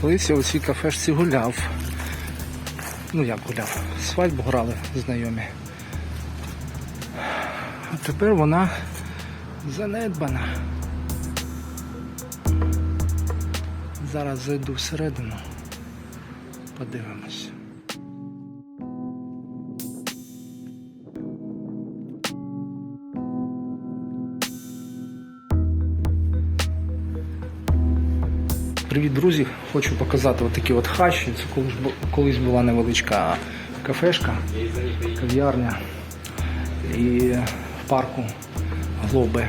Колись я у цій кафешці гуляв. Ну як гуляв? Свадьбу грали знайомі. А тепер вона занедбана. Зараз зайду всередину. Подивимось. Привіт, друзі! Хочу показати отакі от хащі. Це колись, колись була невеличка кафешка, кав'ярня і в парку Глоби.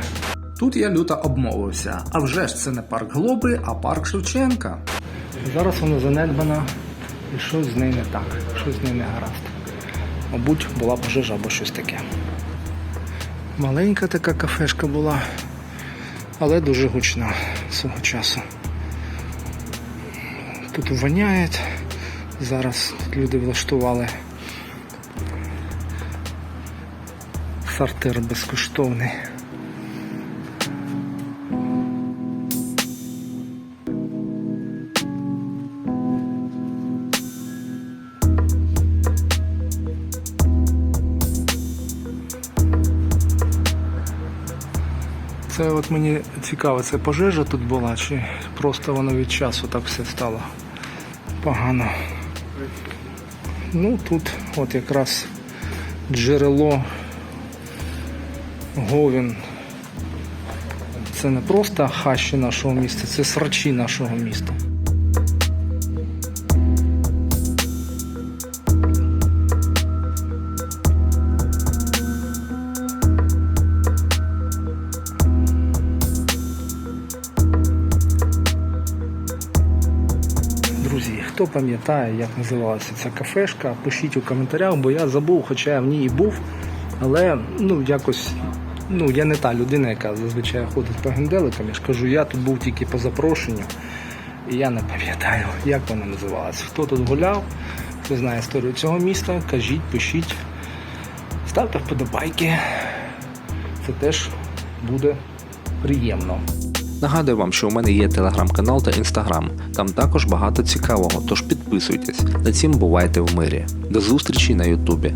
Тут я люто обмовився. А вже ж це не парк Глоби, а парк Шевченка. Зараз вона занедбана і щось з нею не так, щось з нею не гаразд. Мабуть, була пожежа або щось таке. Маленька така кафешка була, але дуже гучна свого часу. Тут воняє. Зараз тут люди влаштували сортир безкоштовний. Це от мені цікаво, це пожежа тут була, чи просто воно від часу так все стало погано. Ну тут от якраз джерело Говін. Це не просто хащі нашого міста, це срачі нашого міста. Хто пам'ятає, як називалася ця кафешка, пишіть у коментарях, бо я забув, хоча я в ній і був. Але ну якось ну я не та людина, яка зазвичай ходить по генделикам. Я ж кажу, я тут був тільки по запрошенню. І я не пам'ятаю, як вона називалась. Хто тут гуляв, хто знає історію цього міста, кажіть, пишіть, ставте вподобайки. Це теж буде приємно. Нагадую вам, що у мене є телеграм-канал та інстаграм. Там також багато цікавого, тож підписуйтесь. На цім бувайте в мирі. До зустрічі на Ютубі.